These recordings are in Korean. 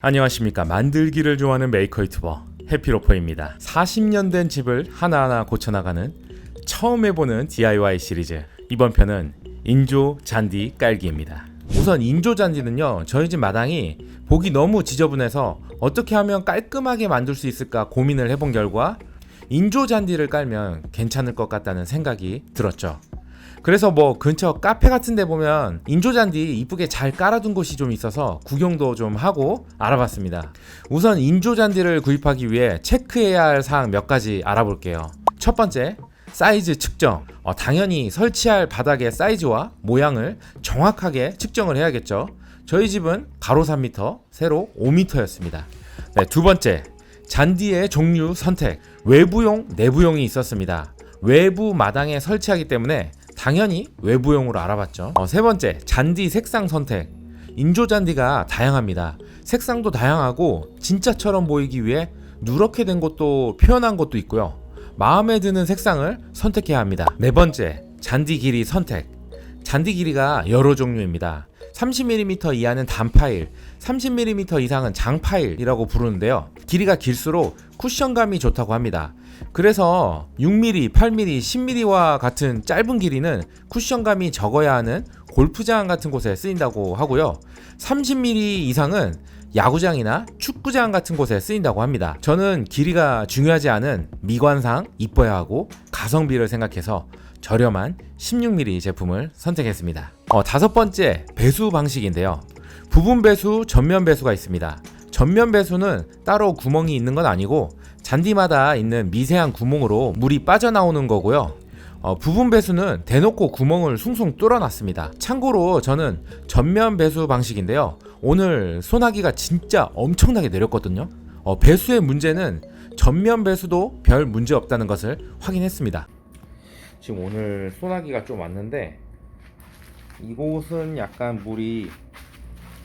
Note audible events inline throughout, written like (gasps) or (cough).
안녕하십니까. 만들기를 좋아하는 메이커 유튜버 해피로퍼입니다. 40년 된 집을 하나하나 고쳐나가는 처음 해보는 DIY 시리즈. 이번 편은 인조 잔디 깔기입니다. 우선 인조 잔디는요 저희 집 마당이 보기 너무 지저분해서 어떻게 하면 깔끔하게 만들 수 있을까 고민을 해본 결과 인조 잔디를 깔면 괜찮을 것 같다는 생각이 들었죠 그래서 뭐 근처 카페 같은 데 보면 인조잔디 이쁘게 잘 깔아둔 곳이 좀 있어서 구경도 좀 하고 알아봤습니다. 우선 인조잔디를 구입하기 위해 체크해야 할 사항 몇 가지 알아볼게요. 첫 번째, 사이즈 측정. 어, 당연히 설치할 바닥의 사이즈와 모양을 정확하게 측정을 해야겠죠. 저희 집은 가로 3m, 세로 5m였습니다. 네, 두 번째, 잔디의 종류 선택. 외부용, 내부용이 있었습니다. 외부 마당에 설치하기 때문에 당연히 외부용으로 알아봤죠. 어, 세 번째, 잔디 색상 선택. 인조 잔디가 다양합니다. 색상도 다양하고 진짜처럼 보이기 위해 누렇게 된 것도 표현한 것도 있고요. 마음에 드는 색상을 선택해야 합니다. 네 번째, 잔디 길이 선택. 잔디 길이가 여러 종류입니다. 30mm 이하는 단파일, 30mm 이상은 장파일이라고 부르는데요. 길이가 길수록 쿠션감이 좋다고 합니다. 그래서 6mm, 8mm, 10mm와 같은 짧은 길이는 쿠션감이 적어야 하는 골프장 같은 곳에 쓰인다고 하고요. 30mm 이상은 야구장이나 축구장 같은 곳에 쓰인다고 합니다. 저는 길이가 중요하지 않은 미관상 이뻐야 하고 가성비를 생각해서 저렴한 16mm 제품을 선택했습니다. 어, 다섯 번째 배수 방식인데요. 부분 배수, 전면 배수가 있습니다. 전면 배수는 따로 구멍이 있는 건 아니고 잔디마다 있는 미세한 구멍으로 물이 빠져나오는 거고요. 어, 부분 배수는 대놓고 구멍을 숭숭 뚫어놨습니다. 참고로 저는 전면 배수 방식인데요. 오늘 소나기가 진짜 엄청나게 내렸거든요. 어, 배수의 문제는 전면 배수도 별 문제 없다는 것을 확인했습니다. 지금 오늘 소나기가 좀 왔는데 이곳은 약간 물이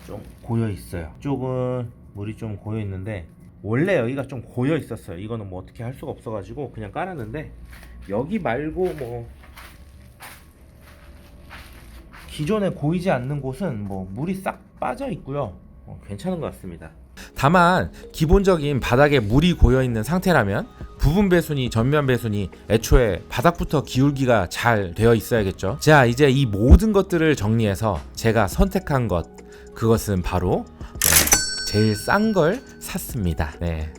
좀 고여 있어요. 이쪽은 물이 좀 고여 있는데 원래 여기가 좀 고여 있었어요. 이거는 뭐 어떻게 할 수가 없어가지고 그냥 깔았는데 여기 말고 뭐 기존에 고이지 않는 곳은 뭐 물이 싹 빠져 있고요. 어, 괜찮은 것 같습니다. 다만 기본적인 바닥에 물이 고여 있는 상태라면 부분 배수니 전면 배수니 애초에 바닥부터 기울기가 잘 되어 있어야겠죠. 자, 이제 이 모든 것들을 정리해서 제가 선택한 것 그것은 바로 네, 제일 싼 걸 샀습니다. 네.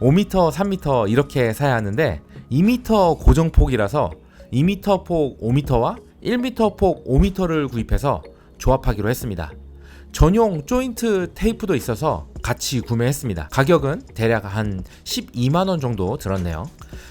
5m, 3m 이렇게 사야 하는데 2m 고정폭이라서 2m 폭 5m와 1m 폭 5m를 구입해서 조합하기로 했습니다. 전용 조인트 테이프도 있어서 같이 구매했습니다. 가격은 대략 한 12만 원 정도 들었네요.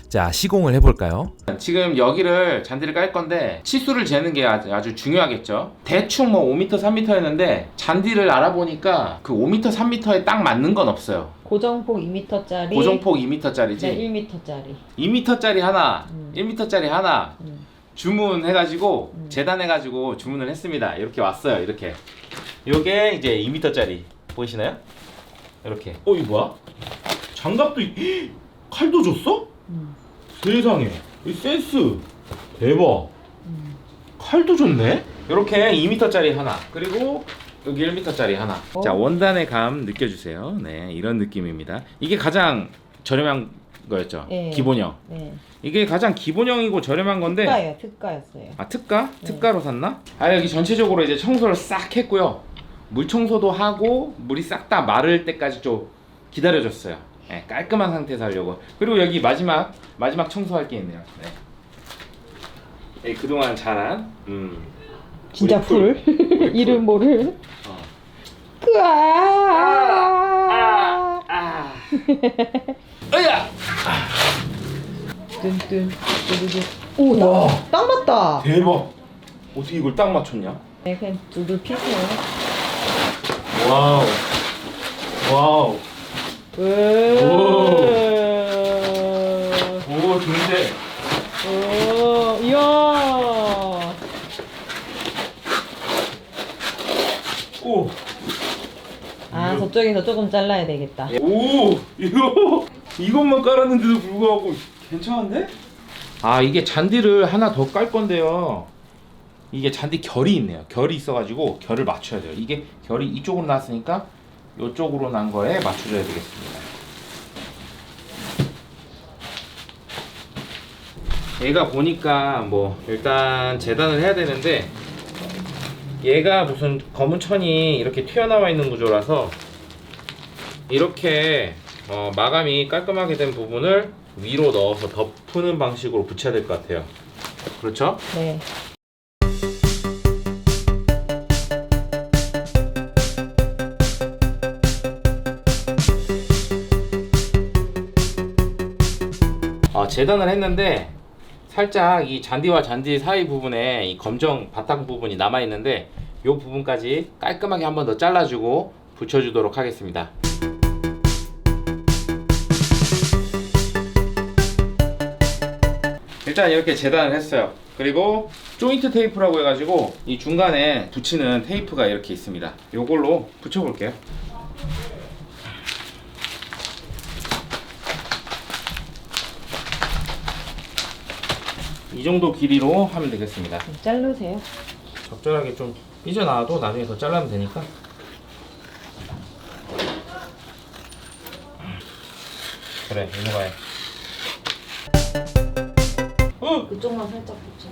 자, 시공을 해볼까요? 지금 여기를 잔디를 깔 건데 치수를 재는 게 아주, 아주 중요하겠죠. 대충 뭐 5m, 3m였는데 잔디를 알아보니까 그 5m, 3m에 딱 맞는 건 없어요. 고정폭 2m짜리 고정폭 2m짜리지. 네, 1m짜리 2m짜리 하나, 음. 1m짜리 하나 음. 주문해가지고 음. 재단해가지고 주문을 했습니다. 이렇게 왔어요. 이렇게. 요게 이제 2m짜리 보이시나요? 이렇게. 어 이거 뭐야? 장갑도 있... (gasps) 칼도 줬어? 음. 세상에. 이 센스 대박. 음. 칼도 줬네. 이렇게 2m짜리 하나 그리고 여기 1m짜리 하나. 어. 자 원단의 감 느껴주세요. 네 이런 느낌입니다. 이게 가장 저렴한 거였죠. 예. 기본형. 네. 이게 가장 기본형이고 저렴한 건데. 특가예요 특가였어요 아 특가? 네. 특가로 샀나? 아 여기 전체적으로 이제 청소를 싹 했고요. 물 청소도 하고 물이 싹 다 마를 때까지 좀 기다려줬어요. 네, 깔끔한 상태에서 하려고. 그리고 여기 마지막 마지막 청소할 게 있네요. 네. 네, 그동안 자란 음. 진짜 우리 풀 우리 (laughs) 이름 모를 어. 으아 아. (laughs) 으야! 뚠뚠 뚜두두 오나딱 맞다 대박. 어떻게 이걸 딱 맞췄냐? 네 그냥 두두 피세요 와우. 와우. 오. 오 좋은데. 오 이야 오. 아 저쪽에서 조금 잘라야 되겠다 오 이거 이것만 깔았는데도 불구하고 괜찮은데? 아 이게 잔디를 하나 더 깔 건데요. 이게 잔디 결이 있네요. 결이 있어가지고 결을 맞춰야 돼요. 이게 결이 이쪽으로 나왔으니까 이쪽으로 난 거에 맞춰줘야 되겠습니다. 얘가 보니까 뭐 일단 재단을 해야 되는데 얘가 무슨 검은 천이 이렇게 튀어나와 있는 구조라서 이렇게 어, 마감이 깔끔하게 된 부분을 위로 넣어서 덮는 방식으로 붙여야 될 것 같아요. 그렇죠? 네. 재단을 했는데 살짝 이 잔디와 잔디 사이 부분에 이 검정 바닥 부분이 남아 있는데 이 부분까지 깔끔하게 한 번 더 잘라주고 붙여주도록 하겠습니다. 일단 이렇게 재단을 했어요. 그리고 조인트 테이프라고 해가지고 이 중간에 붙이는 테이프가 이렇게 있습니다. 이걸로 붙여볼게요. 이 정도 길이로 하면 되겠습니다. 좀 자르세요. 적절하게 좀 삐져나와도 나중에 더 잘라면 되니까. 그래, 이거 해. 어! 그쪽만 살짝 붙여.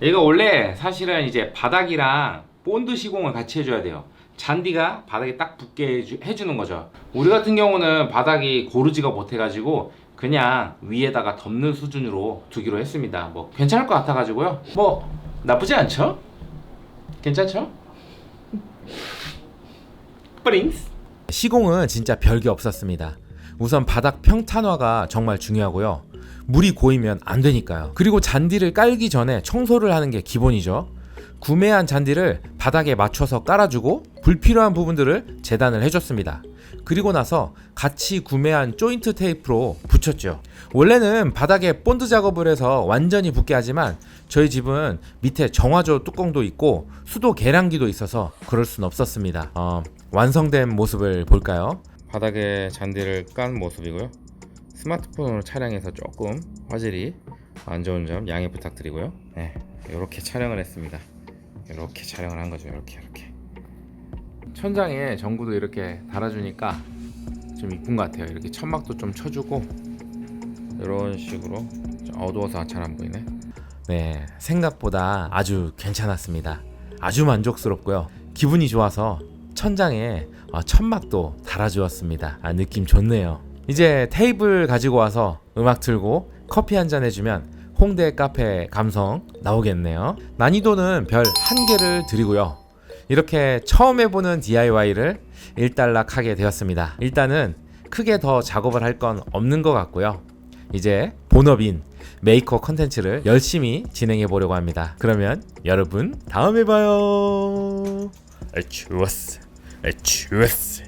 얘가 원래 사실은 이제 바닥이랑 본드 시공을 같이 해줘야 돼요. 잔디가 바닥에 딱 붙게 해주, 해주는 거죠. 우리 같은 경우는 바닥이 고르지가 못해가지고 그냥 위에다가 덮는 수준으로 두기로 했습니다. 뭐 괜찮을 것 같아가지고요. 뭐 나쁘지 않죠? 괜찮죠? 뿌링스. 시공은 진짜 별게 없었습니다. 우선 바닥 평탄화가 정말 중요하고요. 물이 고이면 안 되니까요. 그리고 잔디를 깔기 전에 청소를 하는 게 기본이죠. 구매한 잔디를 바닥에 맞춰서 깔아주고 불필요한 부분들을 재단을 해줬습니다. 그리고 나서 같이 구매한 조인트 테이프로 붙였죠. 원래는 바닥에 본드 작업을 해서 완전히 붙게 하지만 저희 집은 밑에 정화조 뚜껑도 있고 수도 계량기도 있어서 그럴 순 없었습니다. 어, 완성된 모습을 볼까요? 바닥에 잔디를 깐 모습이고요. 스마트폰으로 촬영해서 조금 화질이 안 좋은 점 양해 부탁드리고요. 네, 이렇게 촬영을 했습니다. 이렇게 촬영을 한 거죠. 이렇게 이렇게. 천장에 전구도 이렇게 달아주니까 좀 이쁜 것 같아요. 이렇게 천막도 좀 쳐주고 이런 식으로 좀 어두워서 잘 안 보이네. 네, 생각보다 아주 괜찮았습니다. 아주 만족스럽고요. 기분이 좋아서 천장에 어, 천막도 달아주었습니다. 아, 느낌 좋네요. 이제 테이블 가지고 와서 음악 틀고 커피 한 잔 해주면 홍대 카페 감성 나오겠네요. 난이도는 별 한 개를 드리고요. 이렇게 처음 해보는 DIY를 일단락하게 되었습니다. 일단은 크게 더 작업을 할 건 없는 것 같고요. 이제 본업인 메이커 컨텐츠를 열심히 진행해 보려고 합니다. 그러면 여러분 다음에 봐요. 좋았어. 좋았어.